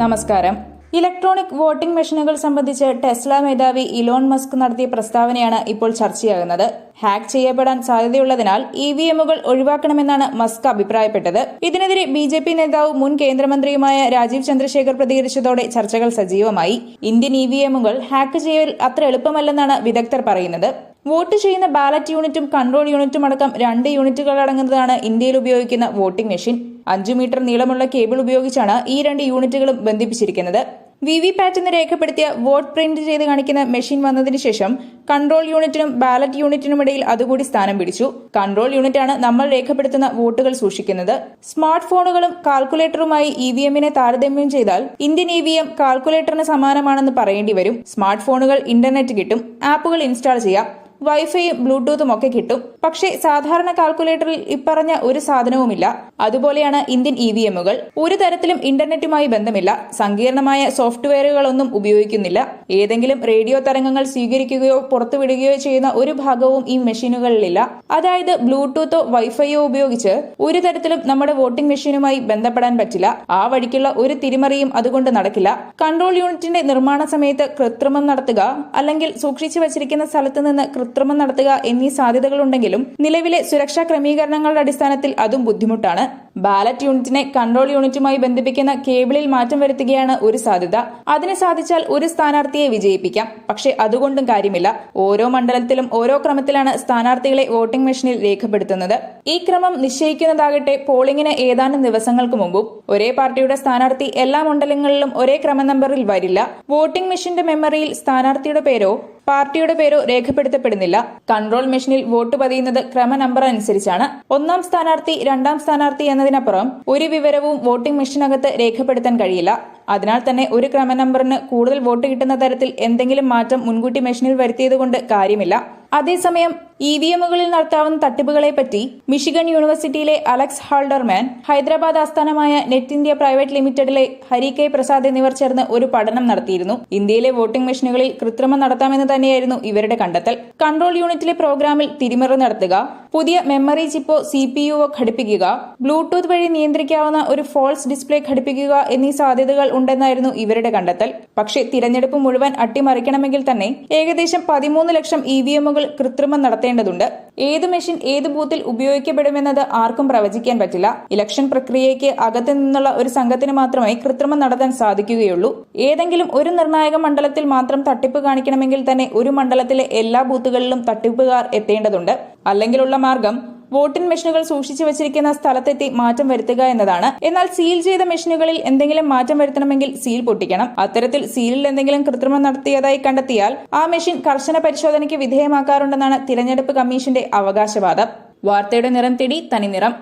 നമസ്കാരം. Electronic voting മെഷീനുകൾ സംബന്ധിച്ച് ടെസ്ല മേധാവി ഇലോൺ മസ്ക് നടത്തിയ പ്രസ്താവനയാണ് ഇപ്പോൾ ചർച്ചയാകുന്നത്. ഹാക്ക് ചെയ്യപ്പെടാൻ സാധ്യതയുള്ളതിനാൽ ഇ വി എമ്മുകൾ ഒഴിവാക്കണമെന്നാണ് മസ്ക് അഭിപ്രായപ്പെട്ടത്. ഇതിനെതിരെ ബി ജെ പി നേതാവ് മുൻ കേന്ദ്രമന്ത്രിയുമായ രാജീവ് ചന്ദ്രശേഖർ പ്രതികരിച്ചതോടെ ചർച്ചകൾ സജീവമായി. ഇന്ത്യൻ ഇ വി എമ്മുകൾ ഹാക്ക് ചെയ്യൽ അത്ര എളുപ്പമല്ലെന്നാണ് വിദഗ്ധർ പറയുന്നത്. വോട്ട് ചെയ്യുന്ന ബാലറ്റ് യൂണിറ്റും കൺട്രോൾ യൂണിറ്റും അടക്കം രണ്ട് യൂണിറ്റുകൾ അടങ്ങുന്നതാണ് ഇന്ത്യയിൽ ഉപയോഗിക്കുന്ന വോട്ടിംഗ് മെഷീൻ. അഞ്ചു മീറ്റർ നീളമുള്ള കേബിൾ ഉപയോഗിച്ചാണ് ഈ രണ്ട് യൂണിറ്റുകളും ബന്ധിപ്പിച്ചിരിക്കുന്നത്. വി വി പാറ്റ് എന്ന് രേഖപ്പെടുത്തിയ വോട്ട് പ്രിന്റ് ചെയ്ത് കാണിക്കുന്ന മെഷീൻ വന്നതിന് ശേഷം കൺട്രോൾ യൂണിറ്റിനും ബാലറ്റ് യൂണിറ്റിനും ഇടയിൽ അതുകൂടി സ്ഥാനം പിടിച്ചു. കൺട്രോൾ യൂണിറ്റാണ് നമ്മൾ രേഖപ്പെടുത്തുന്ന വോട്ടുകൾ സൂക്ഷിക്കുന്നത്. സ്മാർട്ട് ഫോണുകളും കാൽക്കുലേറ്ററുമായി ഇ വി എമ്മിനെ താരതമ്യം ചെയ്താൽ ഇന്ത്യൻ ഇ വി എം കാൽക്കുലേറ്ററിന് സമാനമാണെന്ന് പറയേണ്ടി വരും. സ്മാർട്ട് ഫോണുകൾ ഇന്റർനെറ്റ് കിട്ടും. ആപ്പുകൾ ഇൻസ്റ്റാൾ ചെയ്യാം. വൈഫൈയും ബ്ലൂടൂത്തും ഒക്കെ കിട്ടും. പക്ഷേ സാധാരണ കാൽക്കുലേറ്ററിൽ ഇപ്പറഞ്ഞ ഒരു സാധനവുമില്ല. അതുപോലെയാണ് ഇന്ത്യൻ ഇ വി എമ്മുകൾ. ഒരു തരത്തിലും ഇന്റർനെറ്റുമായി ബന്ധമില്ല. സങ്കീർണമായ സോഫ്റ്റ്വെയറുകളൊന്നും ഉപയോഗിക്കുന്നില്ല. ഏതെങ്കിലും റേഡിയോ തരംഗങ്ങൾ സ്വീകരിക്കുകയോ പുറത്തുവിടുകയോ ചെയ്യുന്ന ഒരു ഭാഗവും ഈ മെഷീനുകളിലില്ല. അതായത് ബ്ലൂടൂത്തോ വൈഫൈയോ ഉപയോഗിച്ച് ഒരു തരത്തിലും നമ്മുടെ വോട്ടിംഗ് മെഷീനുമായി ബന്ധപ്പെടാൻ പറ്റില്ല. ആ വഴിക്കുള്ള ഒരു തിരിമറിയും അതുകൊണ്ട് നടക്കില്ല. കൺട്രോൾ യൂണിറ്റിന്റെ നിർമ്മാണ സമയത്ത് കൃത്രിമം നടത്തുക അല്ലെങ്കിൽ സൂക്ഷിച്ചു വച്ചിരിക്കുന്ന സ്ഥലത്ത് നിന്ന് കൃത്രിമം നടത്തുക എന്നീ സാധ്യതകളുണ്ടെങ്കിലും നിലവിലെ സുരക്ഷാ ക്രമീകരണങ്ങളുടെ അടിസ്ഥാനത്തിൽ അതും ബുദ്ധിമുട്ടാണ്. ബാലറ്റ് യൂണിറ്റിനെ കൺട്രോൾ യൂണിറ്റുമായി ബന്ധിപ്പിക്കുന്ന കേബിളിൽ മാറ്റം വരുത്തുകയാണ് ഒരു സാധ്യത. അതിന് സാധിച്ചാൽ ഒരു സ്ഥാനാർത്ഥിയെ വിജയിപ്പിക്കാം. പക്ഷേ അതുകൊണ്ടും കാര്യമില്ല. ഓരോ മണ്ഡലത്തിലും ഓരോ ക്രമത്തിലാണ് സ്ഥാനാർത്ഥികളെ വോട്ടിംഗ് മെഷീനിൽ രേഖപ്പെടുത്തുന്നത്. ഈ ക്രമം നിശ്ചയിക്കുന്നതാകട്ടെ പോളിംഗിന് ഏതാനും ദിവസങ്ങൾക്ക് മുമ്പും ഒരേ പാർട്ടിയുടെ സ്ഥാനാർത്ഥി എല്ലാ മണ്ഡലങ്ങളിലും ഒരേ ക്രമ നമ്പറിൽ വരില്ല. വോട്ടിംഗ് മെഷീന്റെ മെമ്മറിയിൽ സ്ഥാനാർത്ഥിയുടെ പേരോ പാർട്ടിയുടെ പേരോ രേഖപ്പെടുത്തപ്പെടുന്നില്ല. കൺട്രോൾ മെഷീനിൽ വോട്ട് പതിയുന്നത് ക്രമ നമ്പർ അനുസരിച്ചാണ്. ഒന്നാം സ്ഥാനാർത്ഥി രണ്ടാം സ്ഥാനാർത്ഥി എന്നതിനപ്പുറം ഒരു വിവരവും വോട്ടിംഗ് മെഷീനകത്ത് രേഖപ്പെടുത്താൻ കഴിയില്ല. അതിനാൽ തന്നെ ഒരു ക്രമ നമ്പറിന് കൂടുതൽ വോട്ട് കിട്ടുന്ന തരത്തിൽ എന്തെങ്കിലും മാറ്റം മുൻകൂട്ടി മെഷീനിൽ വരുത്തിയതുകൊണ്ട് കാര്യമില്ല. അതേസമയം ഇ വി എമ്മുകളിൽ നടത്താവുന്ന തട്ടിപ്പുകളെപ്പറ്റി മിഷിഗൺ യൂണിവേഴ്സിറ്റിയിലെ അലക്സ് ഹാൾഡർമാൻ ഹൈദരാബാദ് ആസ്ഥാനമായ നെറ്റ് ഇന്ത്യ പ്രൈവറ്റ് ലിമിറ്റഡിലെ ഹരി കെ പ്രസാദ് എന്നിവർ ചേർന്ന് ഒരു പഠനം നടത്തിയിരുന്നു. ഇന്ത്യയിലെ വോട്ടിംഗ് മെഷീനുകളിൽ കൃത്രിമം നടത്താമെന്ന് തന്നെയായിരുന്നു ഇവരുടെ കണ്ടെത്തൽ. കൺട്രോൾ യൂണിറ്റിലെ പ്രോഗ്രാമിൽ തിരിമറി നടത്തുക പുതിയ മെമ്മറി ചിപ്പോ സി പി യുവോ ഘടിപ്പിക്കുക ബ്ലൂടൂത്ത് വഴി നിയന്ത്രിക്കാവുന്ന ഒരു ഫോൾസ് ഡിസ്പ്ലേ ഘടിപ്പിക്കുക എന്നീ സാധ്യതകൾ ഉണ്ടെന്നായിരുന്നു ഇവരുടെ കണ്ടെത്തൽ. പക്ഷേ തിരഞ്ഞെടുപ്പ് മുഴുവൻ അട്ടിമറിക്കണമെങ്കിൽ തന്നെ ഏകദേശം പതിമൂന്ന് ലക്ഷം ഇ വി എമ്മുകൾ കൃത്രിമം നടത്തേണ്ടതുണ്ട്. ഏത് മെഷീൻ ഏത് ബൂത്തിൽ ഉപയോഗിക്കപ്പെടുമെന്നത് ആർക്കും പ്രവചിക്കാൻ പറ്റില്ല. ഇലക്ഷൻ പ്രക്രിയയ്ക്ക് അകത്തു നിന്നുള്ള ഒരു സംഘത്തിന് മാത്രമേ കൃത്രിമം നടത്താൻ സാധിക്കുകയുള്ളൂ. ഏതെങ്കിലും ഒരു നിർണായക മണ്ഡലത്തിൽ മാത്രം തട്ടിപ്പ് കാണിക്കണമെങ്കിൽ തന്നെ ഒരു മണ്ഡലത്തിലെ എല്ലാ ബൂത്തുകളിലും തട്ടിപ്പുകാർ എത്തേണ്ടതുണ്ട്. അല്ലെങ്കിലുള്ള മാർഗം വോട്ടിംഗ് മെഷീനുകൾ സൂക്ഷിച്ചു വെച്ചിരിക്കുന്ന സ്ഥലത്തെത്തി മാറ്റം വരുത്തുക എന്നതാണ്. എന്നാൽ സീൽ ചെയ്ത മെഷീനുകളിൽ എന്തെങ്കിലും മാറ്റം വരുത്തണമെങ്കിൽ സീൽ പൊട്ടിക്കണം. അത്തരത്തിൽ സീലിൽ എന്തെങ്കിലും കൃത്രിമം നടത്തിയതായി കണ്ടെത്തിയാൽ ആ മെഷീൻ കർശന പരിശോധനയ്ക്ക് വിധേയമാക്കാറുണ്ടെന്നാണ് തിരഞ്ഞെടുപ്പ് കമ്മീഷന്റെ അവകാശവാദം. വാർത്തയുടെ നിറം തേടി തനിനിറം.